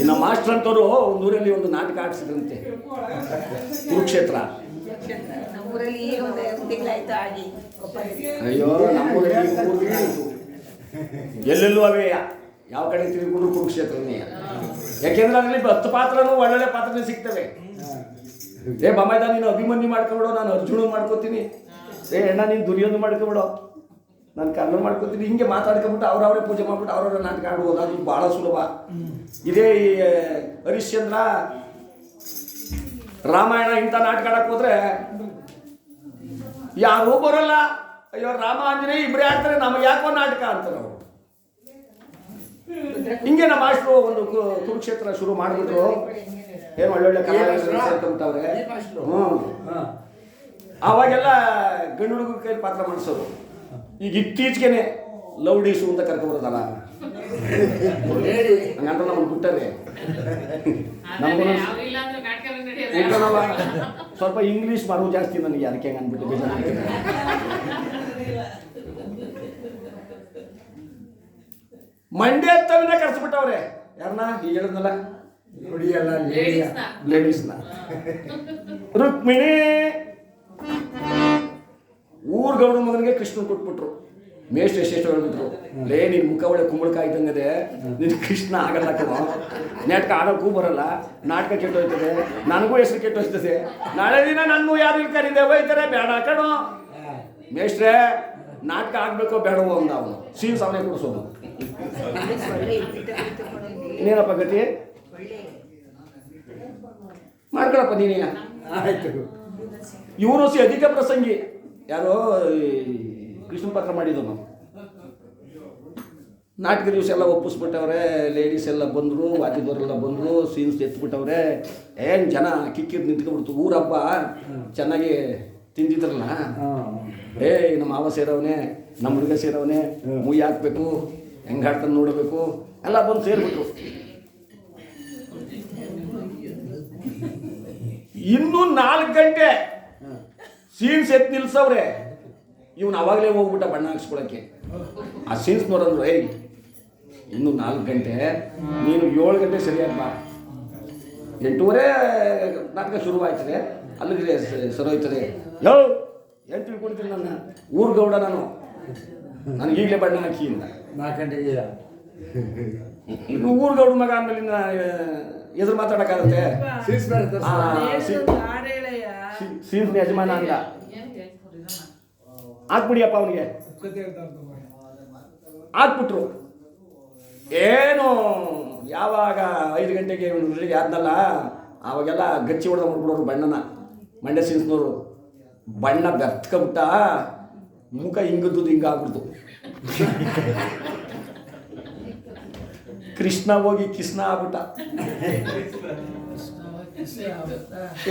ಇನ್ನು ಮಾಸ್ಟರ್ ಅಂತವರು ಒಂದು ಊರಲ್ಲಿ ಒಂದು ನಾಟಕ ಆಡಿಸಿದ್ರಂತೆ. ಕುರುಕ್ಷೇತ್ರ. ಅಯ್ಯೋ ನಮ್ಮೂರಲ್ಲಿ. ಎಲ್ಲೆಲ್ಲೂ ಅವೇ ಯಾವ ಕಡೆ ತಿರುಗಿದ್ರು ಕುರುಕ್ಷೇತ್ರನೇ. ಯಾಕೆಂದ್ರೆ ಅದರಲ್ಲಿ ಹತ್ತು ಪಾತ್ರನೂ ಒಳ್ಳೊಳ್ಳೆ ಪಾತ್ರನೇ ಸಿಗ್ತವೆ. ಏ ಬಮ್ಮಾಯ್ದ ನೀನು ಅಭಿಮನ್ಯು ಮಾಡ್ಕೊಬಿಡೋ ನಾನು ಅರ್ಜುನ ಮಾಡ್ಕೋತೀನಿ. ಏ ಅಣ್ಣ ನೀನು ದುರ್ಯೋಧನ ಮಾಡ್ಕೊಬಿಡು. ನಾನು ಕರ್ಮ ಮಾಡ್ಕೊತೀನಿ ಹಿಂಗೆ ಮಾತಾಡ್ಕೊಂಬಿಟ್ಟು ಅವ್ರವ್ರೇ ಪೂಜೆ ಮಾಡ್ಬಿಟ್ಟು ಅವ್ರವ್ರ ನಾಟಕ ಆಡ್ಬೋದು ಅದು ಭಾಳ ಸುಲಭ. ಇದೇ ಈ ಹರಿಶ್ಚಂದ್ರ ರಾಮಾಯಣ ಇಂಥ ನಾಟಕ ಆಡಕ್ಕೆ ಹೋದ್ರೆ ಯಾರೂ ಬರಲ್ಲ. ಅಯ್ಯೋ ರಾಮ ಆಂಜನೇಯ ಇಬ್ಬರೇ ಆಡ್ತಾರೆ ನಮಗೆ ಯಾಕೋ ನಾಟಕ ಅಂತಾರೆ ಅವರು. ಹಿಂಗೆ ನಮ್ಮ ಮಾಸ್ಟ್ರು ಒಂದು ಕುರುಕ್ಷೇತ್ರ ಶುರು ಮಾಡಿಬಿಟ್ರು. ಏನು ಒಳ್ಳೊಳ್ಳೆ ಕಲಾವಿದರು ಹ್ಞೂ ಅವಾಗೆಲ್ಲ ಗಂಡು ಹುಡುಗ ಕೈ ಪಾತ್ರ ಮಾಡಿಸೋದು. ಈಗ ಇತ್ತೀಚೆಗೆ ಲೌಡೀಸು ಅಂತ ಕರ್ಕೊಂಡ್ಬರೋದಲ್ಲ ಹಂಗಂತ ನಮ್ಗೆ ಬಿಟ್ಟರೆ ಸ್ವಲ್ಪ ಇಂಗ್ಲೀಷ್ ಬರೋ ಜಾಸ್ತಿ ನನಗೆ ಅದಕ್ಕೆ ಹೆಂಗೆ ಅಂದ್ಬಿಟ್ಟು ಬೇಜಾರಾಗ್ತದೆ ಮಂಡ್ಯ ತವಿನ ಕರ್ಸ್ಬಿಟ್ಟವ್ರೆ. ಯಾರನ್ನ ಈಗ ಹೇಳಿದ್ನಲ್ಲ? ನುಡಿಯಲ್ಲ ಲೇಡೀಸ್ನ ರುಕ್ಮಿಣಿ. ಊರ್ ಗೌಡ ಮಗನಿಗೆ ಕೃಷ್ಣ ಕೊಟ್ಬಿಟ್ರು. ಮೇಷ್ಟ್ರು ಎಷ್ಟೆಷ್ಟು ಹೇಳ್ಬಿಟ್ರು. ಲೇ ನಿನ್ ಮುಖ ಒಳ್ಳೆ ಕುಂಬಳಕಾಯಿ ಇದ್ದಂಗದೆ ನಿನ್ ಕೃಷ್ಣ ಆಗಲ್ಲ ಕಣೋ. ನಾಟಕ ಆಡೋಕ್ಕೂ ಬರಲ್ಲ. ನಾಟಕ ಕೆಟ್ಟೋಯ್ತದೆ ನನಗೂ ಹೆಸರು ಕೆಟ್ಟೋಯ್ತದೆ ನಾಳೆ ದಿನ ನನ್ನ ಯಾರು ಕರೀದೆ ಹೋಯ್ತಾರೆ ಬೇಡ ಕಣೋ. ಮೇಷ್ಟ್ರೆ ನಾಟಕ ಆಗಬೇಕೋ ಬೇಡವೋ ಅಂದ ಅವನು. ಸೀನ್ಸ್ ಅವನೇ ಕೊಡಿಸೋದು. ಇನ್ನೇನಪ್ಪ ಗತಿ? ಮಾಡ್ಕೊಳಪ್ಪ ನೀನೇ. ಆಯ್ತು. ಇವನು ಸಿ ಅಧಿಕ ಪ್ರಸಂಗಿ. ಯಾರೋ ಕೃಷ್ಣ ಪಾತ್ರ ನಾವು ನಾಟಕ ದಿವಸ ಎಲ್ಲ ಒಪ್ಪಿಸ್ಬಿಟ್ಟವ್ರೆ ಲೇಡೀಸ್ ಎಲ್ಲ ಬಂದರು ವಾದ್ಯದವರೆಲ್ಲ ಬಂದರು ಸೀನ್ಸ್ ಎತ್ಬಿಟ್ಟವ್ರೆ. ಏನು ಜನ ಕಿಕ್ಕಿರ್ ನಿಂತ್ಕೊಂಡ್ಬಿಡ್ತು. ಊರಪ್ಪ ಚೆನ್ನಾಗಿ ತಿಂದಿದ್ರಲ್ಲ? ಏ ನಮ್ಮ ಮಾವ ಸೇರವನೇ ನಮ್ಮ ಹುಡುಗ ಸೇರವನೇ ಮುಯಿ ಹಾಕ್ಬೇಕು ಹೆಂಗೆ ಆಡ್ತಾನೆ ನೋಡಬೇಕು ಎಲ್ಲ ಬಂದು ಸೇರಿಬಿಟ್ರು. ಇನ್ನೂ ನಾಲ್ಕು ಗಂಟೆ ಸೀನ್ಸ್ ಎತ್ತಿ ನಿಲ್ಸವ್ರೆ. ಇವನು ಅವಾಗಲೇ ಹೋಗ್ಬಿಟ್ಟ ಬಣ್ಣ ಹಾಕ್ಸ್ಕೊಳಕ್ಕೆ. ಆ ಸೀನ್ಸ್ ನೋಡಂದ್ರು ಏಯ್ ಇನ್ನು ನಾಲ್ಕು ಗಂಟೆ ನೀನು ಏಳು ಗಂಟೆ ಸರಿಯಾಗಿ ಬಾ. ಎಂಟೂವರೆ ನಾಟಕ ಶುರುವಾಯ್ತದೆ. ಅಲ್ಲಿಗೆ ಸರೋಯ್ತದೆ ಯೋ ಏನು ಕೊಡ್ತೀನಿ ನನ್ನ ಊರ್ ಗೌಡ ನಾನು. ನನಗೆ ಈಗಲೇ ಬಣ್ಣ ಹಾಕಿ ಇಲ್ಲ ನಾಲ್ಕು ಗಂಟೆಗೆ ಇನ್ನು ಊರ್ ಗೌಡ ಮಗ ಆಮೇಲೆ ಎದುರು ಮಾತಾಡೋಕ್ಕಾಗುತ್ತೆ? ಸೀಸ್ ಬೇಡ ತರ್ಸು. ಆ, ಸಿ- ಸೀನ್ಸ್ನ ಯಜಮಾನ ಅಂದ. ಹಾಕ್ಬಿಡಿಯಪ್ಪ ಅವನಿಗೆ. ಆಗ್ಬಿಟ್ರು. ಏನು ಯಾವಾಗ ಐದು ಗಂಟೆಗೆ ಇವನು ರೆಡಿ ಆದ್ನಲ್ಲ ಆವಾಗೆಲ್ಲ ಗಚ್ಚಿ ಹೊಡೆದ ಮಾಡ್ಬಿಡೋರು ಬಣ್ಣನ, ಮಂಡ್ಯ ಸೀನ್ಸ್ನವರು ಬಣ್ಣ ಬೆರ್ತ್ಕೊಂಬಿಟ್ಟ, ಮುಖ ಹಿಂಗದ್ದು ಹಿಂಗಾಗ್ಬಿಡ್ತು ಕೃಷ್ಣ ಹೋಗಿ ಕೃಷ್ಣ ಆಗ್ಬಿಟ್ಟ.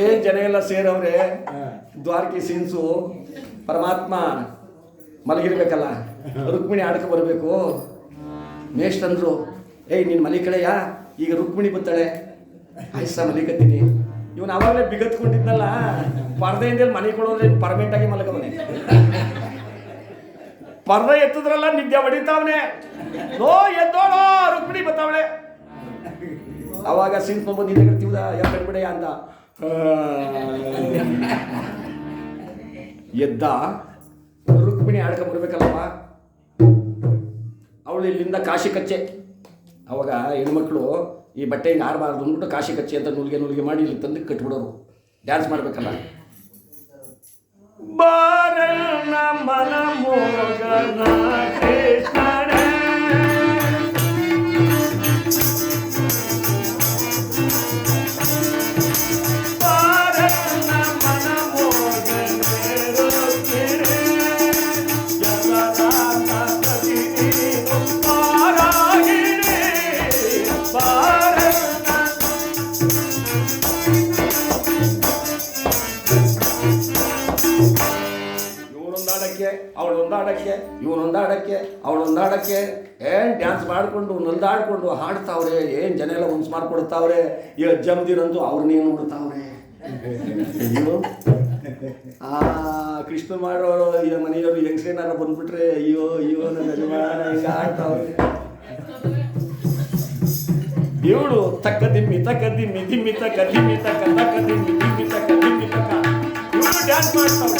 ಏನ್ ಜನ ಎಲ್ಲ ಸೇರವ್ರೆ. ದ್ವಾರಕಿ ಸೀನ್ಸು ಪರಮಾತ್ಮ ಮಲಗಿರ್ಬೇಕಲ್ಲ. ರುಕ್ಮಿಣಿ ಆಡಕ್ಕೆ ಬರಬೇಕು. ಅಂದ್ರು ಏಯ್, ನೀನು ಮಲಿ ಕಳೆಯ ಈಗ ರುಕ್ಮಿಣಿ ಬತ್ತಾಳೆ. ಆಯ್ಸ, ಮಲಿಕತ್ತೀನಿ. ಇವನು ಅವಾಗಲೇ ಬಿಗತ್ಕೊಂಡಿದ್ನಲ್ಲ. ಪರ್ದೆಯಿಂದ ಮನೆ ಕೊಡೋದ್ರೆ ಪರ್ಮನೆಂಟ್ ಆಗಿ ಮಲಗವನೆ. ಪರ್ದೆ ಎತ್ತದ್ರಲ್ಲ ನಿದ್ದೆ ಹೊಡಿತಾವನೆ. ನೋ ಎದ್ದೋಳೋ, ರುಕ್ಮಿಣಿ ಬತ್ತಾವಳೆ. ಅವಾಗ ಸೀನ್ಸ್ ಬಂದು ನಿದ್ದೆ ಕಟ್ತೀವಲ್ಲ ಯಾವ ಕಣ್ಬಿಡೆಯ ಅಂತ. ಎದ್ದ. ರುಕ್ಮಿಣಿ ಆಡ್ಕೊಂಡ್ ಬರ್ಬೇಕಲ್ಲಪ್ಪ. ಅವಳು ಇಲ್ಲಿಂದ ಕಾಶಿ ಕಚ್ಚೆ. ಅವಾಗ ಹೆಣ್ಮಕ್ಳು ಈ ಬಟ್ಟೆ ಹಿಂಗೆ ಆಡಬಾರ್ದು ಅಂದ್ಬಿಟ್ಟು ಕಾಶಿ ಕಚ್ಚೆ ಅಂತ ನುಲ್ಗೆ ನುಲ್ಗೆ ಮಾಡಿ ಇಲ್ಲಿ ತಂದು ಕಟ್ಬಿಡೋರು. ಡ್ಯಾನ್ಸ್ ಮಾಡ್ಬೇಕಲ್ಲ. ಬಾರ ಮನ ಮೋಗನ ಅವಳೊಂದಾಡಕ್ಕೆ ಏನ್ ಡ್ಯಾನ್ಸ್ ಮಾಡಿಕೊಂಡು, ನಲ್ದಾಡಿಕೊಂಡು ಹಾಡ್ತಾವ್ರೆ, ಏನ್ ಜನ ಎಲ್ಲ ಹುನ್ಸ್ ಮಾಡ್ಕೊಡ್ತಾವ್ರೆ ಈ ಅಜ್ಜಮ್ಮದಿರಂತೂ ಅವ್ರನ್ನೇ ನೋಡ್ತಾವ್ರೆ ಆ, ಕೃಷ್ಣ ಮಾಡೋರು, ಈ ಮನೆಯವರು ಹೆಂಗ್ಸ್ರೇನಾರ ಬಂದ್ಬಿಟ್ರೆ, ಅಯ್ಯೋ ಅಯ್ಯೋ, ನನ್ನ ಯಜಮಾನ ಈಗ ಆಡ್ತಾವ್ರೆ ಇವಳು ತಕ್ಕ ದಿಮ್ಮಿ ತಕ್ಕ ದಿಮ್ಮಿ ದಿಮ್ಮಿ ತಕ್ಕ ದಿಮ್ಮಿ ತಕ್ಕ ತಕ್ಕ ದಿಮ್ಮಿ ತಕ್ಕ ದಿಮ್ಮಿ ತಕ್ಕ. ಇವಳು ಡ್ಯಾನ್ಸ್ ಮಾಡ್ತಾಳೆ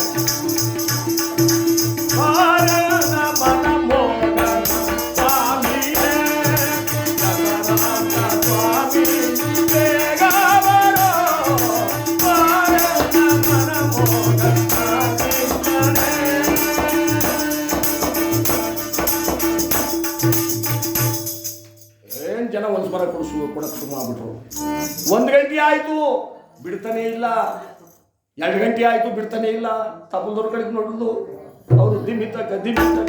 ಇಲ್ಲ. ಎರಡು ಗಂಟೆ ಆಯಿತು, ಬಿಡ್ತಾನೆ ಇಲ್ಲ. ತಪ್ಪಲ್ದವ್ರ ಕಡೆ ನೋಡುದು ಅವರು ದಿಮ್ಮಿದ್ದ ಗದ್ದಿಮಿದ್ದ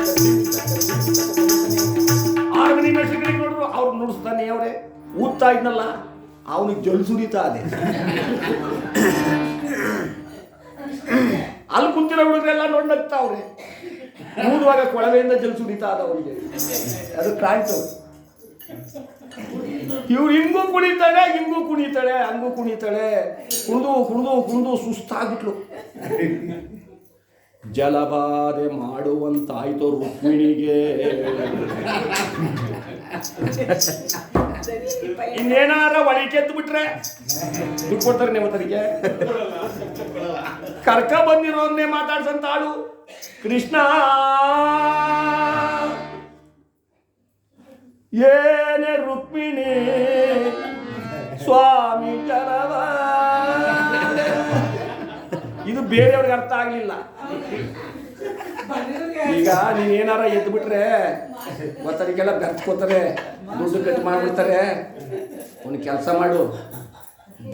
ಆರು ನಿಮಿಷ ನೋಡಿದ್ರು ಅವ್ರು ನುಡಿಸ್ತಾನೆ ಅವರೇ. ಊದ್ತಾ ಇದ್ನಲ್ಲ, ಅವನಿಗೆ ಜಲ್ಸುರಿತಾ ಇದೆ. ಅಲ್ಲಿ ಕುಂತಿರೋ ಹುಡುಗರೆಲ್ಲ ನೋಡಿ ನಗ್ತಾ ಅವ್ರೆ. ಊದುವಾಗ ಕೊಳವೆಯಿಂದ ಜಲ್ಸುರಿತಾ ಅದ ಅವ್ರಿಗೆ ಅದು ಕಾಣ್ತು ಇವ್ರು ಹಿಂಗೂ ಕುಣಿತಾಳೆ ಹಿಂಗೂ ಕುಣಿತಾಳೆ, ಹಂಗೂ ಕುಣಿತಾಳೆ. ಕುಣಿದು ಕುಣಿದು ಕುಣಿದು ಸುಸ್ತಾಗ್ಬಿಟ್ಲು. ಜಲಬಾಧೆ ಮಾಡುವಂತಾಯ್ತು ರುಕ್ಮಿಣಿಗೆ. ಇನ್ನೇನಾರ ಒಳಿಕೆದ್ದು ಬಿಟ್ರೆ ಕೊಡ್ತಾರೆ ನೇಮತರಿಗೆ ಕರ್ಕ ಬಂದಿರೋನ್ನೇ ಮಾತಾಡ್ಸಂತಾಳು ಕೃಷ್ಣ. ಏನೇ ರುಕ್ಮಿಣಿ, ಸ್ವಾಮಿ ಜನವ ಇದು ಬೇರೆಯವ್ರಿಗೆ ಅರ್ಥ ಆಗಲಿಲ್ಲ. ಈಗ ನೀನ್ ಏನಾರ ಎದ್ದು ಬಿಟ್ರೆ ಒತ್ತರಿಗೆಲ್ಲ ಗರ್ಚ್ಕೋತಾರೆ ದುಡ್ಡು ಕಟ್ ಮಾಡಿಬಿಡ್ತಾರೆ. ಒಂದು ಕೆಲಸ ಮಾಡು.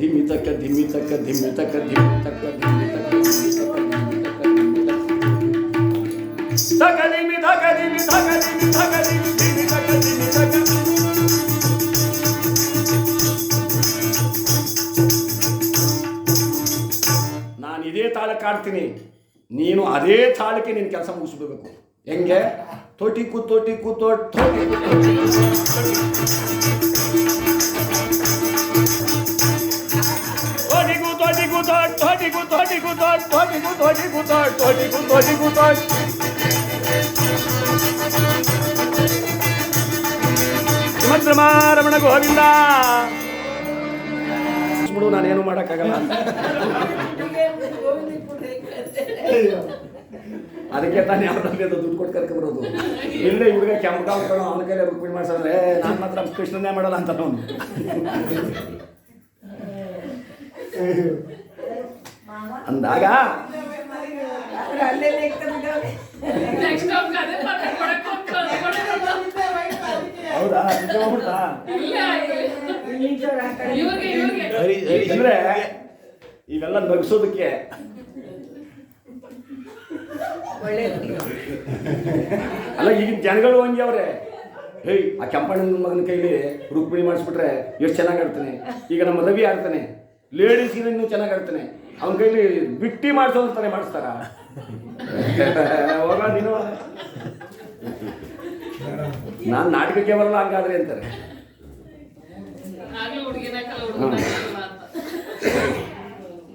ದಿಮ್ಮಿ ತಕ್ಕ ದಿಮ್ಮಿ ತಕ್ಕ ದಿಮ್ಮಿ ತಕ್ಕ ದಿಮ್ಮಿ ತಕ್ಕ ದಿಮ್ಮಿ ತಕ್ಕ ದಿಮ್ಮಿ ತಕ್ಕ ದಿಮ್ಮಿ ತಕ್ಕ ದಿಮ್ಮಿ ತಕ್ಕ ತಕ ದಿಮ್ಮಿ ದಿಮ್ಮಿ ತಾಳಕ್ಕಾಡ್ತೀನಿ ನೀನು ಅದೇ ತಾಳಕ್ಕೆ ನೀನು ಕೆಲಸ ಮುಗಿಸ್ಬಿಡ್ಬೇಕು ಹೆಂಗೆ ತೋಟಿ ಕೂತೋಟಿ ಕೂತೋಟಿ ಸುಮದ್ರಮಾರಮಣ ಗೋವಿಂದ ಬಿಡು ನಾನೇನು ಮಾಡೋಕ್ಕಾಗಲ್ಲ. ಅದಕ್ಕೆ ತಾನೇ ಅವ್ರದ್ದು ದುಡ್ಡು ಕೊಟ್ಟು ಕರ್ಕೊಂಡ್ಬರೋದು. ಇಲ್ಲೇ ಇವ್ರಿಗೆ ಕೆಂಪ ಕಾವ್ಕೊಂಡು ಅವನ ಕೈಲೇ ರುಕ್ಮಿಣಿ ಮಾಡಿಸಿದ್ರೆ ನಾನು ಮಾತ್ರ ಕೃಷ್ಣನೇ ಮಾಡಲ್ಲ ಅಂತ ಅವನು. ಅಂದಾಗ ಹೌದಾ? ನಿಜ ಇವೆಲ್ಲ ನಗಿಸೋದಕ್ಕೆ. ಅಲ್ಲ ಈಗಿನ ಜನಗಳು ಹಂಗೆ ಅವ್ರೆ. ಹೇಯ್ ಆ ಕೆಂಪಣ್ಣನ ಮಗನ ಕೈಲಿ ರುಕ್ಮಿಣಿ ಮಾಡಿಸ್ಬಿಟ್ರೆ ಎಷ್ಟು ಚೆನ್ನಾಗಿ ಆಡ್ತಾನೆ. ಈಗ ನಮ್ಮ ರವಿ ಆಡ್ತಾನೆ. ಲೇಡೀಸ್ ಇನ್ನೂ ಚೆನ್ನಾಗಿ ಆಡ್ತಾನೆ. ಅವನ ಕೈಲಿ ಬಿಟ್ಟಿ ಮಾಡಿಸೋದಂತಾನೆ ಮಾಡಿಸ್ತಾರ. ಹೋಗ ನೀನು. ನಾನು ನಾಟಕಕ್ಕೆ ಬರಲ್ಲ ಹಂಗಾದ್ರೆ ಅಂತಾರೆ.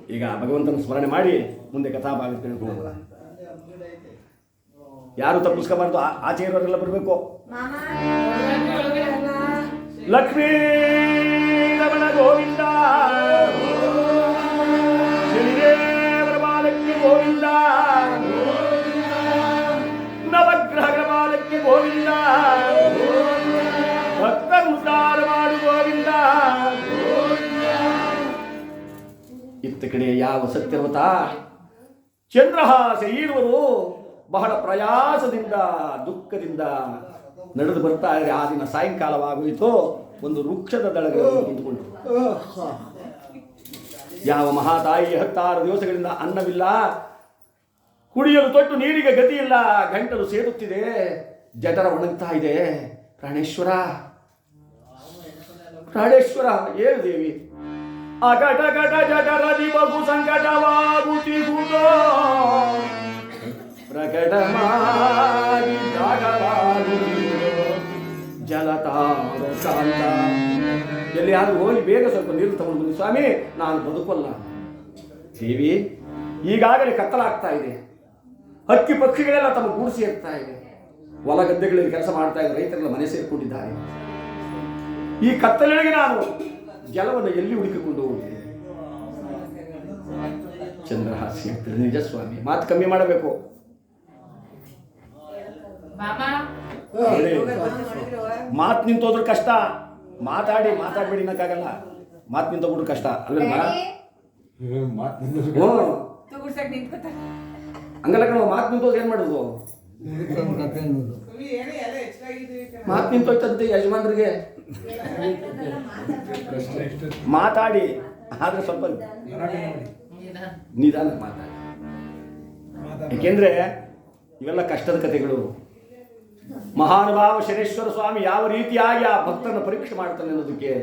ಈಗ ಭಗವಂತನ ಸ್ಮರಣೆ ಮಾಡಿ ಮುಂದೆ ಕಥಾಭಾಗ ತಿಳ್ಕೊಳ್ಳೋಣ ಯಾರು ತಪ್ಪಿಸ್ಕೋಬಾರ್ದು? ಆಚೆ ಇರೋರೆಲ್ಲ ಬರಬೇಕು. ಲಕ್ಷ್ಮೀ ರಮಣ ಗೋವಿಂದ. ಶ್ರೀದೇವರ ಬಾಲಕ್ಕೆ ಗೋವಿಂದ. ನವಗ್ರಹಗಳ ಬಾಲಕ್ಕೆ ಗೋವಿಂದ. ಭಕ್ತ ಉದ್ದಾರ ಮಾಡು ಗೋವಿಂದ. ಇತ್ತ ಕಡೆ ಯಾವ ಸತ್ಯವ್ರತ? ಚಂದ್ರಹಾಸ ಈರುವರು ಬಹಳ ಪ್ರಯಾಸದಿಂದ, ದುಃಖದಿಂದ ನಡೆದು ಬರ್ತಾ ಇದ್ರೆ ಆ ದಿನ ಸಾಯಂಕಾಲವಾಗೋಯಿತು ಒಂದು ವೃಕ್ಷದ ದಳಗಳನ್ನು ಕುಂತುಕೊಂಡು ಯಾವ ಮಹಾತಾಯಿ ಹತ್ತಾರು ದಿವಸಗಳಿಂದ ಅನ್ನವಿಲ್ಲ. ಕುಡಿಯಲು ತೊಟ್ಟು ನೀರಿಗೆ ಗತಿ ಇಲ್ಲ ಗಂಟಲು ಸೇರುತ್ತಿದೆ ಜಠರ ಒಣಗ್ತಾ ಇದೆ. ಪ್ರಾಣೇಶ್ವರ. ಪ್ರಾಣೇಶ್ವರ ಏನು ದೇವಿ. ಅಗಟ ಗಟ ಜಠರದಿ ಬಹು ಸಂಕಟವಾಗುತ್ತಿಗುವುದೋ ಪ್ರಕಟವಾಗಿ ಜಾಗವಾಗುವುದೋ ಜಲತಾರ ಶಾಂತ ಎಲ್ಲಿ ಯಾರು ಹೋಗಿ ಬೇಗ ಸ್ವಲ್ಪ ನೀರು ತಗೊಂಡು ಬಂದು ಸ್ವಾಮಿ ನಾನು ಬದುಕಲ್ಲ. ದೇವಿ? ಈಗಾಗಲೇ ಕತ್ತಲಾಗ್ತಾ ಇದೆ. ಹಕ್ಕಿ ಪಕ್ಷಿಗಳೆಲ್ಲ ತಮ್ಮ ಗೂಡು ಸೇರ್ತಾ ಇದೆ. ಹೊಲ ಗದ್ದೆಗಳಲ್ಲಿ ಕೆಲಸ ಮಾಡ್ತಾ ಇದೆ ರೈತರೆಲ್ಲ ಮನೆ ಸೇರಿಕೊಂಡಿದ್ದಾರೆ. ಈ ಕತ್ತಲೆಗೆ ನಾನು ಜಲವನ್ನು ಎಲ್ಲಿ ಹುಡುಕಿಕೊಂಡು ಹೋಗಿದೆ ಚಂದ್ರಹಾಸಿ ಆಗ್ತದೆ. ನಿಜ ಸ್ವಾಮಿ ಮಾತು ಕಮ್ಮಿ ಮಾಡಬೇಕು. ಮಾತು ನಿಂತೋದ್ರೆ ಕಷ್ಟ. ಮಾತಾಡಿ ಮಾತಾಡ್ಬೇಡಿ ನಕ್ಕಾಗಲ್ಲ ಮಾತು ನಿಂತೋಗ್ಬಿಟ್ರೆ ಕಷ್ಟ. ಅಲ್ವೇನಮ್ಮ ನಿಂತ್ಕೊತ. ಹಂಗಲ್ಲ ಕಣ ಮಾತು ನಿಂತೋದ್ರೆ ಏನು ಮಾಡೋದು? ಮಾತು ನಿಂತೋಯ್ತಂತೆ ಯಜಮಾನ್ರಿಗೆ. ಮಾತಾಡಿ, ಆದ್ರೆ ಸ್ವಲ್ಪ ನಿಧಾನ ಮಾತಾಡಿ. ಏಕೆಂದ್ರೆ ಇವೆಲ್ಲ ಕಷ್ಟದ ಕಥೆಗಳು. ಮಹಾನುಭಾವ ಶನೇಶ್ವರ ಸ್ವಾಮಿ ಯಾವ ರೀತಿಯಾಗಿ ಆ ಭಕ್ತನ ಪರೀಕ್ಷೆ ಮಾಡ್ತಾನೆ ಅನ್ನೋದಕ್ಕೆ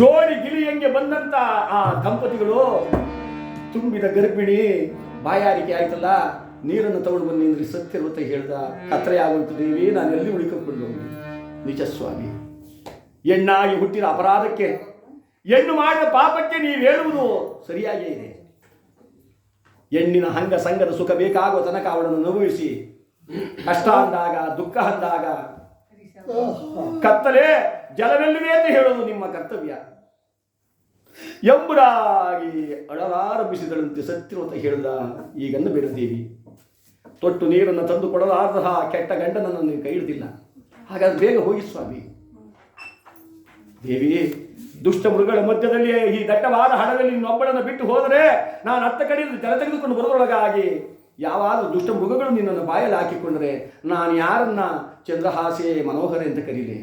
ಜೋಡಿ ಗಿಲಿಯಂಗೆ ಬಂದಂತ ಆ ದಂಪತಿಗಳು ತುಂಬಿದ ಗರ್ಭಿಣಿ ಬಾಯಾರಿಕೆ ಆಯ್ತಲ್ಲ? ನೀರನ್ನು ತಗೊಂಡು ಬನ್ನಿ ಅಂದ್ರೆ ಸತ್ಯವತ ಹೇಳ್ದ, ಕತ್ರೆ ಆಗುವಂತ ದೇವಿ ನಾನು ಎಲ್ಲಿ ಉಳಿಕೊಂಡು ನಿಜ ಸ್ವಾಮಿ ಹೆಣ್ಣಾಗಿ ಹುಟ್ಟಿದ ಅಪರಾಧಕ್ಕೆ, ಹೆಣ್ಣು ಮಾಡಿದ ಪಾಪಕ್ಕೆ ನೀವು ಹೇಳುವುದು ಸರಿಯಾಗೇ ಇದೆ. ಹೆಣ್ಣಿನ ಹಂಗ ಸಂಘದ ಸುಖ ಬೇಕಾಗುವ ತನಕ ಅವಳನ್ನು ಅನುಭವಿಸಿ, ಕಷ್ಟ ಅಂದಾಗ, ದುಃಖ ಅಂದಾಗ, ಕತ್ತಲೆ ಜಲವೆಲ್ಲವೇ ಅಂತ ಹೇಳೋದು ನಿಮ್ಮ ಕರ್ತವ್ಯ. ಎಂಬುದಾಗಿ ಅಳಲಾರಂಭಿಸಿದಳಂತೆ ಸತ್ಯವಂತ ಹೇಳಿದ, ಈಗನ್ನು ಬೇಡದೇವಿ ತೊಟ್ಟು ನೀರನ್ನು ತಂದು ಕೊಡಲಾರತಹ ಕೆಟ್ಟ ಗಂಡನನ್ನು ನೀವು ಕೈ ಹಿಡಿದಿಲ್ಲ. ಹಾಗಾದ್ರೆ ಬೇಗ ಹೋಗಿ ಸ್ವಾಮಿ. ದೇವಿ, ದುಷ್ಟ ಮೃಗಗಳ ಮಧ್ಯದಲ್ಲಿ ಈ ದಟ್ಟವಾದ ಹಣದಲ್ಲಿ ನಿನ್ನೊಬ್ಬಳನ್ನು ಬಿಟ್ಟು ಹೋದರೆ ನಾನು ಹತ್ತ ಕಡೆಯಿಂದ ಜಲ ತೆಗೆದುಕೊಂಡು ಬರೋದ್ರೊಳಗಾಗಿ ಯಾವಾದರೂ ದುಷ್ಟ ಮೃಗಗಳು ನಿನ್ನನ್ನು ಬಾಯಲ್ಲಿ ಹಾಕಿಕೊಂಡರೆ ನಾನು ಯಾರನ್ನ ಚಂದ್ರಹಾಸೆ ಮನೋಹರ ಅಂತ ಕರೀಲೆ?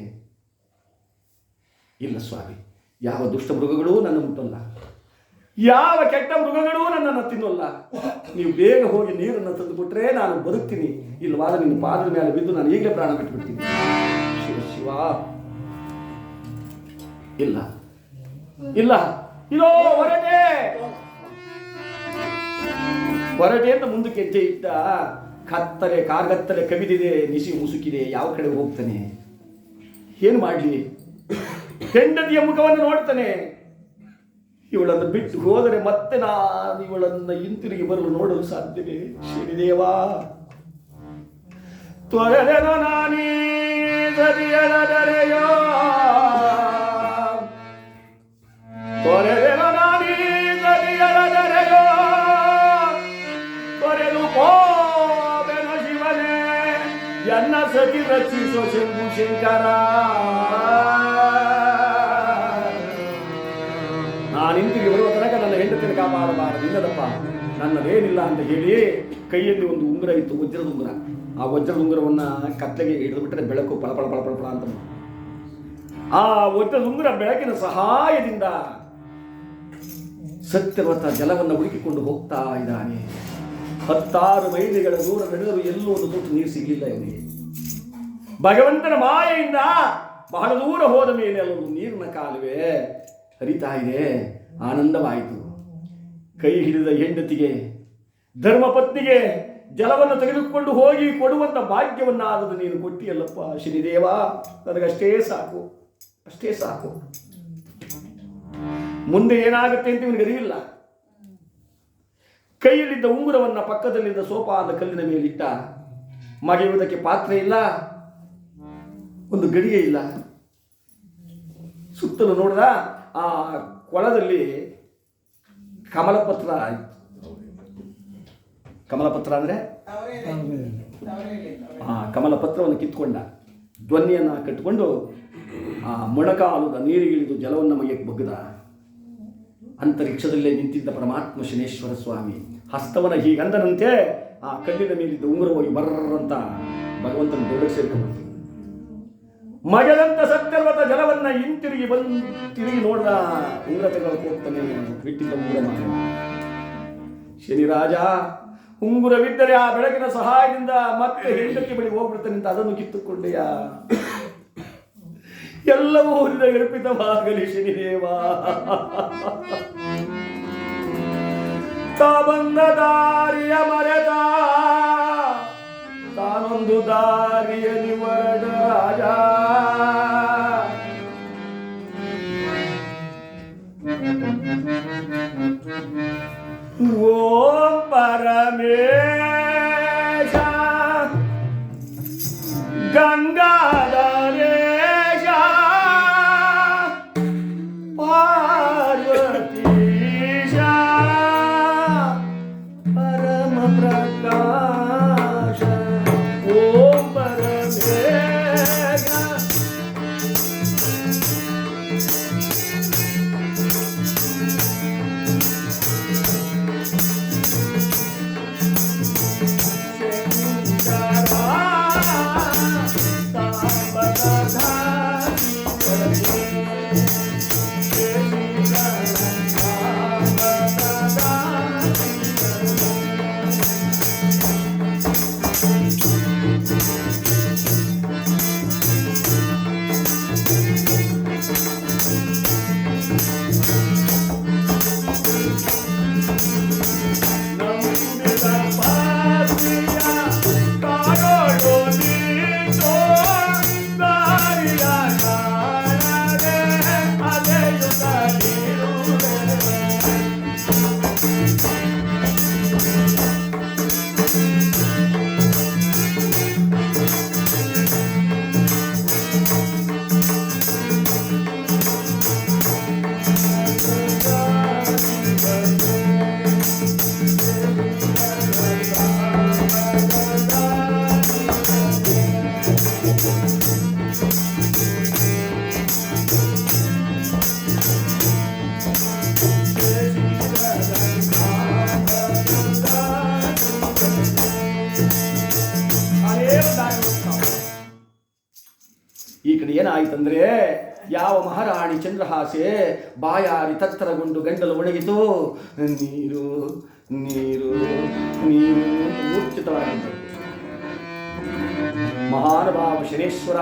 ಇಲ್ಲ ಸ್ವಾಮಿ, ಯಾವ ದುಷ್ಟ ಮೃಗಗಳೂ ನನ್ನ ಮುಟ್ಟಲ್ಲ. ಯಾವ ಕೆಟ್ಟ ಮೃಗಗಳೂ ನನ್ನನ್ನು ತಿನ್ನಲ್ಲ. ನೀವು ಬೇಗ ಹೋಗಿ ನೀರನ್ನು ತಂದುಕೊಟ್ರೆ ನಾನು ಬದುಕ್ತೀನಿ. ಇಲ್ಲವಾದ ನಿನ್ನ ಪಾದದ ಮೇಲೆ ಬಿದ್ದು ನಾನು ಈಗಲೇ ಪ್ರಾಣ ಬಿಟ್ಬಿಡ್ತೀನಿ. ಶಿವ ಶಿವ. ಇಲ್ಲ. ಇಲ್ಲ. ಹೊರಟೆ. ಹೊರಟೆ ಅಂತ ಮುಂದಕ್ಕೆ ಹೆಜ್ಜೆ ಇಟ್ಟ ಕತ್ತಲೆ ಕಾರ್ಗತ್ತಲೆ ಕವಿದಿದೆ ನಿಸಿ ಮುಸುಕಿದೆ, ಯಾವ ಕಡೆ ಹೋಗ್ತಾನೆ? ಏನು ಮಾಡಲಿ? ಹೆಂಡತಿಯ ಮುಖವನ್ನು ನೋಡ್ತಾನೆ. ಇವಳನ್ನು ಬಿಟ್ಟು ಹೋದರೆ ಮತ್ತೆ ನಾನು ಇವಳನ್ನು ಹಿಂತಿರುಗಿ ಬರಲು ನೋಡಲು ಸಾಧ್ಯವೇ? ಶ್ರೀದೇವಾ ತೊರೆದನು ನಾನೀ ಸರಿಯಳದರೆಯೋ ತೊರೆದೆನು ನಾನೀ ಸರಿಯಳದರೆಯೋ ತೊರೆದು ಹೋದೆನು ಶಿವನೇ, ಎನ್ನ ಸತಿ ರಚಿಸೋ ಶಂಭು ಶಂಕರ. ಕಾಪಾಡಬಾರದು ಇಲ್ಲದಪ್ಪ, ನನ್ನದೇನಿಲ್ಲ ಅಂತ ಹೇಳಿ ಕೈಯಲ್ಲಿ ಒಂದು ಉಂಗುರ ಇತ್ತು, ವಜ್ರದ ಉಂಗುರ. ಆ ವಜ್ರದ ಉಂಗುರವನ್ನ ಕತ್ತಲೆಗೆ ಹಿಡಿದು ಬಿಟ್ಟರೆ ಬೆಳಕು ಪಳ ಪಳ ಪಳ ಪಳ ಪಳ ಅಂತ ಆ ವಜ್ರದ ಉಂಗುರ ಬೆಳಕಿನ ಸಹಾಯದಿಂದ ಸತ್ಯವತ ಜಲವನ್ನು ಹುಡುಕಿಕೊಂಡು ಹೋಗ್ತಾ ಇದ್ದಾನೆ. ಹತ್ತಾರು ಮೈಲಿಗಳ ದೂರ ನಡೆದರೂ ಎಲ್ಲೂ ಒಂದು ತುಟ್ಟು ನೀರು ಸಿಗಲಿಲ್ಲ ಇವನಿಗೆ. ಭಗವಂತನ ಮಾಯೆಯಿಂದ ಬಹಳ ದೂರ ಹೋದ ಮೇಲೆ ಅಲ್ಲೊಂದು ನೀರಿನ ಕಾಲುವೆ ಹರಿತಾ ಇದೆ. ಆನಂದವಾಯಿತು. ಕೈ ಹಿಡಿದ ಹೆಂಡತಿಗೆ, ಧರ್ಮಪತ್ನಿಗೆ ಜಲವನ್ನು ತೆಗೆದುಕೊಂಡು ಹೋಗಿ ಕೊಡುವಂತ ಆಗದು ನೀನು ಕೊಟ್ಟಿಯಲ್ಲಪ್ಪ ಶ್ರೀದೇವ ನನಗಷ್ಟೇ ಸಾಕು, ಅಷ್ಟೇ ಸಾಕು. ಮುಂದೆ ಏನಾಗುತ್ತೆ ಅಂತ ಇವನಿಗೆ ಅರಿವಿಲ್ಲ? ಕೈಯಲ್ಲಿದ್ದ ಉಂಗುರವನ್ನು ಪಕ್ಕದಲ್ಲಿದ್ದ ಸೋಪಾದ ಕಲ್ಲಿನ ಮೇಲಿಟ್ಟ ಮಗೆಯುವುದಕ್ಕೆ ಪಾತ್ರೆ ಇಲ್ಲ, ಒಂದು ಗಡಿಗೆ ಇಲ್ಲ. ಸುತ್ತಲೂ ನೋಡಿದ, ಆ ಕೊಳದಲ್ಲಿ ಕಮಲಪತ್ರ ಕಮಲಪತ್ರ ಅಂದ್ರೆ? ಆ, ಕಮಲಪತ್ರವನ್ನು ಕಿತ್ಕೊಂಡ. ಧ್ವನಿಯನ್ನು ಕಟ್ಟಿಕೊಂಡು, ಆ, ಮೊಣಕಾಲದ ನೀರಿಗಿಳಿದು ಜಲವನ್ನು ಮೈಯಕ್ಕೆ ಬಗ್ಗದ. ಅಂತರಿಕ್ಷದಲ್ಲೇ ನಿಂತಿದ್ದ ಪರಮಾತ್ಮ ಶನೇಶ್ವರ ಸ್ವಾಮಿ. ಹಸ್ತವನ ಹೀಗಂದನಂತೆ ಆ ಕಲ್ಲಿನ ಮೇಲಿದ್ದ ಉಂಗುರ ಹೋಗಿ ಬರ್ರಂತ ಭಗವಂತನ ದೊಡ್ಡ ಸೇರ್ಕೊಂಡ್ಬಿಡ್ತು. ಮಗದಂತ ಸತ್ಯರ್ವತ ಜಲವನ್ನ ಹಿಂತಿರುಗಿ ಬಂದು ತಿರುಗಿ ನೋಡ್ದ ಉಂಗುರತೆಗಳು ಹೋಗ್ತಾನೆ ಬಿಟ್ಟಿದ್ದ ರಾಜ ಶನಿರಾಜ ಉಂಗುರವಿದ್ದರೆ ಆ ಬೆಳಕಿನ ಸಹಾಯದಿಂದ ಮತ್ತೆ ಹೆಂಡತಿ ಬಳಿ ಹೋಗ್ಬಿಡ್ತಾನೆ ಅಂತ ಅದನ್ನು ಕಿತ್ತುಕೊಂಡೆಯ? ಎಲ್ಲವೂ ಹೃದಯ ಅರ್ಪಿತವಾಗಲಿ ಶನಿದೇವ ತಾ ಬಂದ ದಾರಿಯ ಮರೆತ ತಾನೊಂದು ದಾರಿಯಲ್ಲಿ ಹೊರಡ ರಾಜ ಓಂ ಪರಮೇಶ ಗಂಗಾ ಈ ಕಡೆ ಏನಾಯ್ತಂದ್ರೆ ಯಾವ ಮಹಾರಾಣಿ ಚಂದ್ರಹಾಸೆ ಬಾಯಾರಿ ತತ್ತರಗೊಂಡು ಗಂಡಲು ಒಣಗಿತು. ನೀರು ನೀರು ನೀರು ಮೂರ್ಚಿತವಾಗಿದ್ದರು ಮಹಾನುಭಾವ ಶನೇಶ್ವರ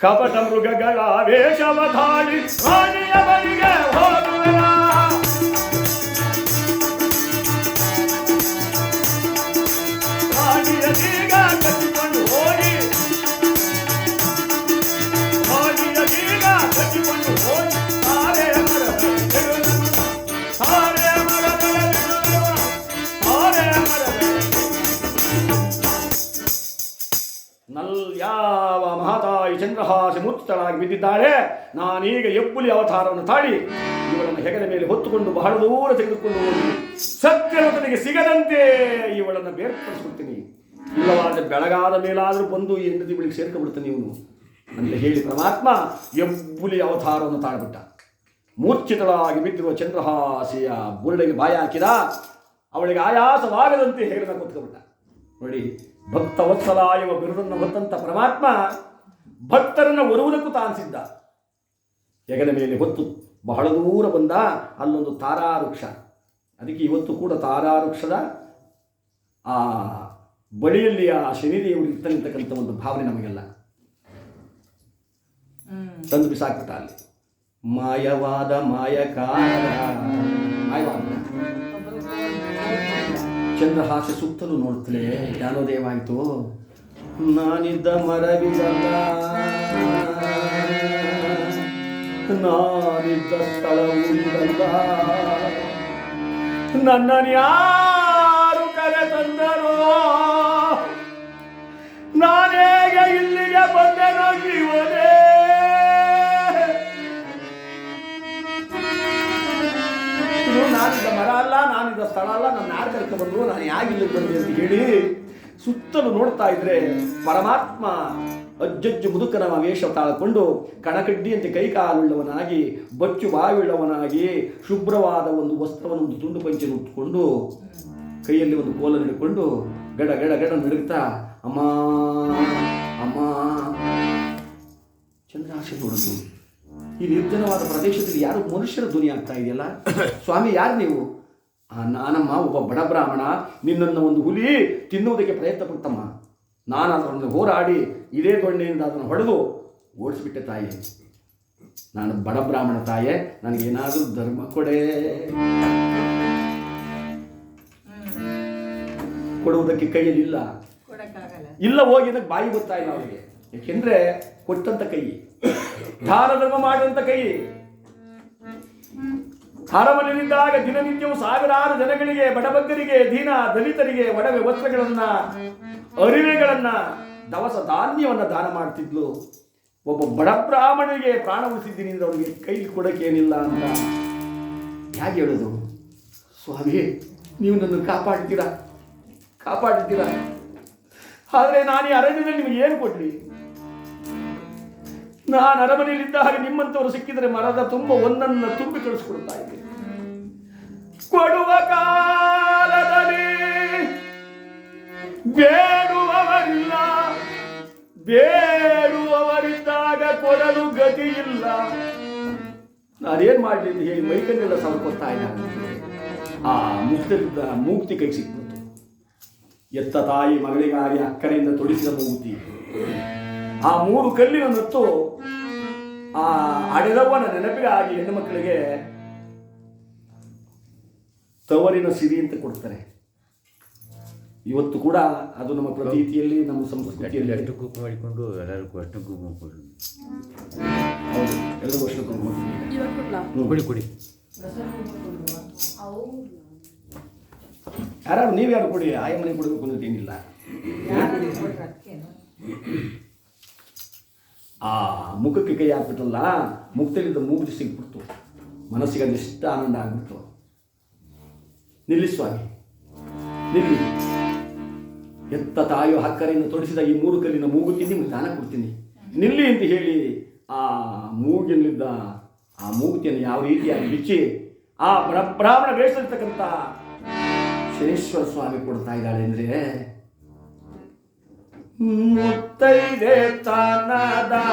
ಕಪಟ ಮೃಗಗಳ ವೇಷವ ಚಂದ್ರಹಾಸಿ ಮುತ್ತಳಾಗಿ ಬಿದ್ದಿದ್ದಾಳೆ. ನಾನೀಗ ಎಬ್ಬುಲಿ ಅವತಾರವನ್ನು ತಾಳಿ ಇವಳನ್ನು ಹೆಗಲ ಮೇಲೆ ಹೊತ್ತುಕೊಂಡು ಬಹಳ ದೂರ ತೆಗೆದುಕೊಂಡು ಹೋಗಿ ಸತ್ಯರತನಿಗೆ ಸಿಗದಂತೆ ಇವಳನ್ನು ಬೇರ್ಪಡಿಸ್ಬಿಡ್ತೀನಿ ಇಲ್ಲವಾದ ಬೆಳಗಾದ ಮೇಲಾದರೂ ಬಂದು ಈ ಹೆಂಡತಿ ಬಳಿಗೆ ಸೇರ್ಕೊಂಡ್ಬಿಡ್ತಾನೆ ಇವನು. ಅಂತ ಹೇಳಿ ಪರಮಾತ್ಮ ಎಬ್ಬುಲಿ ಅವತಾರವನ್ನು ತಾಳ್ಬಿಟ್ಟ. ಮೂರ್ಛಿತಳಾಗಿ ಬಿದ್ದಿರುವ ಚಂದ್ರಹಾಸಿಯ ಬುರುಡೆಗೆ ಬಾಯ ಹಾಕಿದ ಅವಳಿಗೆ ಆಯಾಸವಾಗದಂತೆ ಹೇಳಿದ ಕೂತ್ಕೊಂಡ್ಬಿಟ್ಟ. ನೋಡಿ ಭಕ್ತ ವತ್ಸಲ ಎಂಬ ಬಿರುದನ್ನು ಹೊತ್ತಂತ ಪರಮಾತ್ಮ ಭಕ್ತರನ್ನು ಒರುವುದಕ್ಕೂ ತಾನಿಸಿದ್ದ ಹೆಗಲ ಮೇಲೆ ಹೊತ್ತು ಬಹಳ ದೂರ ಬಂದ ಅಲ್ಲೊಂದು ತಾರಾ ವೃಕ್ಷ ಅದಕ್ಕೆ ಇವತ್ತು ಕೂಡ ತಾರಾ ವೃಕ್ಷದ ಆ ಬಳಿಯಲ್ಲಿ ಆ ಶನಿದೇವರು ಇರ್ತಕ್ಕಂಥ ಒಂದು ಭಾವನೆ ನಮಗೆಲ್ಲ. ತಂದು ಬಿಸಾಕ್ಬಿಟ್ಟ ಅಲ್ಲಿ. ಮಾಯವಾದ ಮಾಯಕಾರ. ಮಾಯವಾದ. ಚಂದ್ರಹಾಸ ಸುತ್ತಲೂ ನೋಡ್ತಲೇ ಜ್ಞಾನೋದಯವಾಯಿತು ನಾನಿದ್ದ ಮರವಿದಲ್ಲ ನಾನಿದ್ದ ಸ್ಥಳವು ಇದಲ್ಲ ನನ್ನನ್ನು ಯಾರು ಕರೆ ತಂದರೋ ನಾನೇಗೆ ಇಲ್ಲಿಗೆ ಬಂದೆನೋ ಜೀವನೇ. ನಾನಿದ್ದ ಮರ ಅಲ್ಲ, ನಾನಿದ್ದ ಸ್ಥಳ ಅಲ್ಲ, ನನ್ನ ಯಾರು ಕರ್ಕೊಂಡ್ಬಂದ್ರು ನಾನು ಯಾಕೆ ಇಲ್ಲಿಗೆ ಬಂದೆ ಅಂತ ಹೇಳಿ. ಸುತ್ತಲೂ ನೋಡ್ತಾ ಇದ್ರೆ ಪರಮಾತ್ಮ ಅಜ್ಜಜ್ಜು ಮುದುಕನ ವೇಷ ತಾಳ್ಕೊಂಡು ಕಣಕಡ್ಡಿಯಂತೆ ಕೈಕಾಲುಳ್ಳವನಾಗಿ, ಬಚ್ಚು ಬಾಯುಳ್ಳವನಾಗಿ ಶುಭ್ರವಾದ ಒಂದು ವಸ್ತ್ರವನ್ನು ಒಂದು ತುಂಡು ಪಂಚೆ ಉಟ್ಕೊಂಡು ಕೈಯಲ್ಲಿ ಒಂದು ಕೋಲ ಹಿಡ್ಕೊಂಡು ಗಡ ಗಡ ಗಡ ನಡುಗ್ತಾ, ಅಮ್ಮ ಅಮ್ಮ. ಚಂದ್ರಾಶಿ ನೋಡಿದ್ರು ಈ ನಿರ್ಜನವಾದ ಪ್ರದೇಶದಲ್ಲಿ ಯಾರು ಮನುಷ್ಯರ ಧ್ವನಿ ಆಗ್ತಾ ಇದೆಯಲ್ಲ? ಸ್ವಾಮಿ, ಯಾರು ನೀವು? ನಾನಮ್ಮ ಒಬ್ಬ ಬಡ ಬ್ರಾಹ್ಮಣ ನಿನ್ನನ್ನು ಒಂದು ಹುಲಿ ತಿನ್ನುವುದಕ್ಕೆ ಪ್ರಯತ್ನ ಪಡ್ತಮ್ಮ. ನಾನು ಅದನ್ನು ಹೋರಾಡಿ ಇದೇ ದೊಣ್ಣೆಯಿಂದ ಅದನ್ನು ಹೊಡೆದು ಓಡಿಸ್ಬಿಟ್ಟೆ ತಾಯಿ. ನಾನು ಬಡ ಬ್ರಾಹ್ಮಣ ತಾಯೇ ನನಗೇನಾದರೂ ಧರ್ಮ ಕೊಡೆ. ಕೊಡುವುದಕ್ಕೆ ಕೈಯಲ್ಲಿ ಇಲ್ಲ. ಇಲ್ಲ ಹೋಗಿ ಅದಕ್ಕೆ ಬಾಯಿ ಗೊತ್ತಾ ಇಲ್ಲ ಅವರಿಗೆ. ಯಾಕೆಂದ್ರೆ ಕೊಟ್ಟಂತ ಕೈ ದಾನ ಧರ್ಮ ಮಾಡಿದಂತ ಕೈ. ಅರಮನೆಯಲ್ಲಿದ್ದಾಗ ದಿನನಿತ್ಯವೂ ಸಾವಿರಾರು ಜನಗಳಿಗೆ, ಬಡಬಗ್ಗರಿಗೆ, ದೀನ ದಲಿತರಿಗೆ ಒಡವೆ ವಸ್ತ್ರಗಳನ್ನ, ಅರಿವೆಗಳನ್ನ, ದವಸ ಧಾನ್ಯವನ್ನ ದಾನ ಮಾಡ್ತಿದ್ಲು. ಒಬ್ಬ ಬಡ ಬ್ರಾಹ್ಮಣರಿಗೆ ಪ್ರಾಣ ಉಳಿಸಿದ್ದೀನಿ ಅಂದ್ರೆ ಅವನಿಗೆ ಕೈಲಿ ಕೊಡಕ್ಕೇನಿಲ್ಲ ಅಂತ. ಹೇಗೆ ಹೇಳೋದು? ಸ್ವಾಮಿ, ನೀವು ನನ್ನನ್ನು ಕಾಪಾಡ್ತೀರಾ? ಕಾಪಾಡ್ತೀರಾ? ಆದರೆ ನಾನು ಈ ಅರಣ್ಯದಲ್ಲಿ ನಿಮಗೆ ಏನು ಕೊಡ್ಲಿ? ನಾನು ಅರಮನೆಯಲ್ಲಿದ್ದ ಹಾಗೆ ನಿಮ್ಮಂಥವ್ರು ಸಿಕ್ಕಿದರೆ ಮರದ ತುಂಬ ಒಂದನ್ನು ತುಂಬಿ ಕಳಿಸ್ಕೊಡ್ತಾ ಇದ್ದೆ. ಕೊಡುವ ಕಾಲದಲ್ಲಿ ಬೇಡುವವರಿಲ್ಲ. ಬೇಡುವವರಿದ್ದಾಗ ಕೊಡಲು ಗತಿ ಇಲ್ಲ ನಾನೇನ್ ಮಾಡಲಿ ಅಂತ ಹೇಳಿ ಮೈಕನ್ನೆಲ್ಲ ಸಲ್ಕೊತಾ ಆ ಮುಕ್ತದಿಂದ ಮುಕ್ತಿ ಕೈ ಸಿಕ್ಬಿಡ್ತು. ಎತ್ತ ತಾಯಿ ಮಗಳಿಗಾಗಿ ಅಕ್ಕರೆಯಿಂದ ತೊಡಿಸಿದ ಆ ಮೂರು ಕಲ್ಲಿನ ನತ್ತು ಆ ನೆನಪಿಗೆ ಆಗಿ ಹೆಣ್ಣು ಮಕ್ಕಳಿಗೆ ತವರಿನ ಸಿರಿ ಅಂತ ಕೊಡ್ತಾರೆ. ಇವತ್ತು ಕೂಡ ಅದು ನಮ್ಮ ಪ್ರತೀತಿಯಲ್ಲಿ ನಮ್ಮ ಸಂಸ್ಕೃತಿಯಲ್ಲಿ ಅಷ್ಟು ಕುಂಕುಮ ಮಾಡಿಕೊಂಡು ಎಲ್ಲರಿಗೂ ಅಷ್ಟು ಕುಂಕುಮ ಕೊಡಿ ಹೌದು ಎರಡು ವರ್ಷಕ್ಕೊಮ್ಮೆ ಹ್ಮ್. ಕೊಡಿ ಕೊಡಿ. ಯಾರು ನೀವು ಯಾರು ಕೊಡಿ ಆಯಮ್ಮನೆ ಕೊಡಬೇಕು ಅನ್ನೋದು ಏನಿಲ್ಲ. ಆ ಮುಖಕ್ಕೆ ಕೈ ಹಾಕ್ಬಿಟ್ಟಲ್ಲ ಮುಖದಲ್ಲಿದ್ದ ಮೂಗುತಿ ಸಿಗ್ಬಿಡ್ತು. ಮನಸ್ಸಿಗೆ ಅದೆಷ್ಟು ಆನಂದ ಆಗ್ಬಿಡ್ತು. ನಿಲ್ಲಿ ಸ್ವಾಮಿ ನಿಲ್ಲಿ. ಎತ್ತ ತಾಯೋ ಹಕ್ಕರೆಯನ್ನು ತೊಡಿಸಿದ ಈ ಮೂರು ಕಲ್ಲಿನ ಮೂಗುತಿ ನಿಮ್ಗೆ ದಾನ ಕೊಡ್ತೀನಿ. ನಿಲ್ಲಿ ಅಂತ ಹೇಳಿ ಆ ಮೂಗಿನಲ್ಲಿದ್ದ ಆ ಮೂಗುತಿಯನ್ನು ಯಾವ ರೀತಿಯಾಗಿ ಬಿಚ್ಚಿ ಆ ಬ್ರ- ಬ್ರಾಹ್ಮಣ ವೇಷದಲ್ಲಿರ್ತಕ್ಕಂಥ ಶನೇಶ್ವರ ಸ್ವಾಮಿ ಕೊಡ್ತಾ ಇದ್ದಾಳೆ ಅಂದರೆ முத்தை தனதா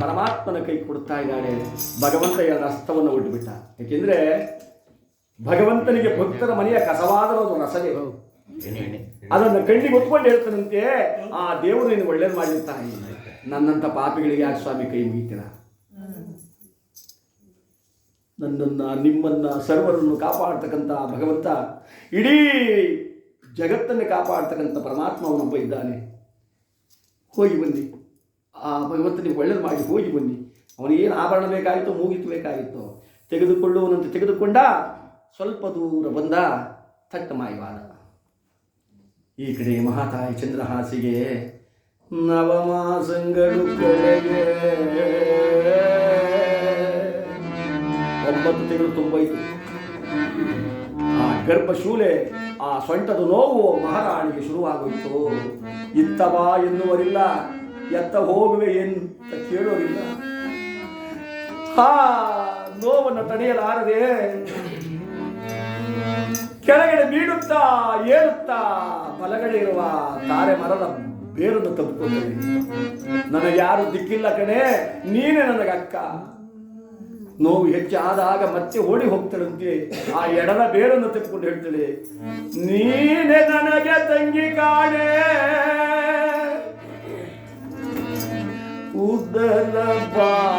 ಪರಮಾತ್ಮನ ಕೈ ಕೊಡ್ತಾ ಇದ್ದಾನೆ ಭಗವಂತ ಎರಡು ರಸ್ತವನ್ನು ಒಡ್ಡುಬಿಟ್ಟ ಯಾಕೆಂದ್ರೆ ಭಗವಂತನಿಗೆ ಭಕ್ತರ ಮನೆಯ ಕಸವಾದರೂ ಒಂದು ರಸವೇ. ಅದನ್ನು ಕಣ್ಣಿಗೆ ಒತ್ಕೊಂಡು ಹೇಳ್ತಾನಂತೆ ಆ ದೇವರು ನೀನು ಒಳ್ಳೇದು ಮಾಡಿರ್ತಾನೆ. ನನ್ನಂಥ ಪಾಪಿಗಳಿಗೆ ಯಾಕೆ ಸ್ವಾಮಿ ಕೈ ಮುಗಿತೀರ? ನನ್ನನ್ನ ನಿಮ್ಮನ್ನ ಸರ್ವರನ್ನು ಕಾಪಾಡ್ತಕ್ಕಂಥ ಭಗವಂತ ಇಡೀ ಜಗತ್ತನ್ನೇ ಕಾಪಾಡ್ತಕ್ಕಂಥ ಪರಮಾತ್ಮ ಅವನೊಬ್ಬ ಇದ್ದಾನೆ. ಹೋಗಿ ಬನ್ನಿ. ಆ ನೀವು ಒಳ್ಳೇದು ಮಾಡಿ, ಹೋಗಿ ಬನ್ನಿ. ಅವನಿಗೇನು ಆಭರಣ ಬೇಕಾಗಿತ್ತು, ಮೂಗಿತ್ತು ಬೇಕಾಗಿತ್ತು, ತೆಗೆದುಕೊಳ್ಳುವನಂತೆ ತೆಗೆದುಕೊಂಡ, ಸ್ವಲ್ಪ ದೂರ ಬಂದ ತಟ್ಟ ಮಾಯವಾದ ಈ ಕಡೆ ಮಹಾತಾಯಿ ಚಂದ್ರಹಾಸಿಗೆ ನವಮಾಸಂಗಳು ಕಡೆಗೆ. ಒಂಬತ್ತು ತಿಂಗಳು ತುಂಬೈತು ಆ ಗರ್ಭಶೂಲೆ, ಆ ಸೊಂಟದ ನೋವು ಮಹಾರಾಣಿಗೆ ಶುರುವಾಗೋಯಿತು. ಇತ್ತವಾ ಎನ್ನುವರಿಲ್ಲ. ಎತ್ತ ಹೋಗುವೆ ಅಂತ ಕೇಳೋರಿಲ್ಲ ಹಾ ನೋವನ್ನು ತಡೆಯಲಾರದೆ ಕೆಳಗಡೆ ಬೀಳುತ್ತಾ ಏರುತ್ತಾ ಬಲಗಡೆ ಇರುವ ತಾರೆ ಮರದ ಬೇರನ್ನು ತಪ್ಪಿಕೊಂಡರೆ ನನಗೆ ಯಾರು ದಿಕ್ಕಿಲ್ಲ ಕಣೆ, ನೀನೇ ನನಗೆ ಅಕ್ಕ. ನೋವು ಹೆಚ್ಚಾದಾಗ ಮತ್ತೆ ಓಡಿ ಹೋಗ್ತಾಳಂತೆ ಆ ಎಡದ ಬೇರನ್ನು ತೆಗೆದುಕೊಂಡು ಹೇಳ್ತಾಳೆ ನೀನೆ ನನಗೆ ತಂಗಿ ಕಾಣೆ. ಉದರ ಬಾದೆಯ